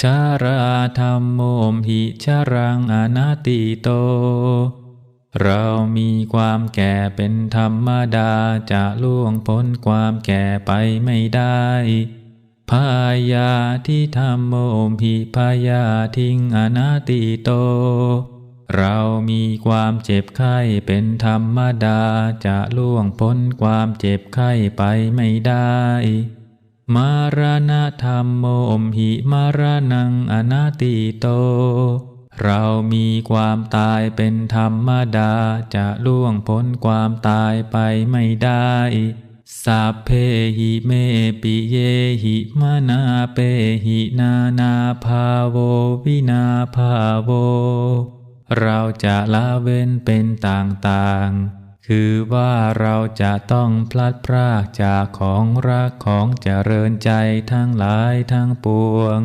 ชาราธรรมโมหิชารังอนาติโต เรามีความแก่เป็นธรรมดา จะล่วงพ้นความแก่ไปไม่ได้พายาที่ธรรมโมหิพายาทิ้งอนาติโต เรามีความเจ็บไข้เป็นธรรมดา จะล่วงพ้นความเจ็บไข้ไปไม่ได้ มารณะธรรมโมมหิมารนังอนาติโต เรามีความตายเป็นธรรมดา จะล่วงพ้นความตายไปไม่ได้สัพเพหิเมปิเยหิมานาเปหินานาภาโววินาภาโว เราจะละเว้นเป็นต่างๆ คือว่าเราจะต้องพลัดพรากจากของรักของเจริญใจทั้งหลายทั้งปวง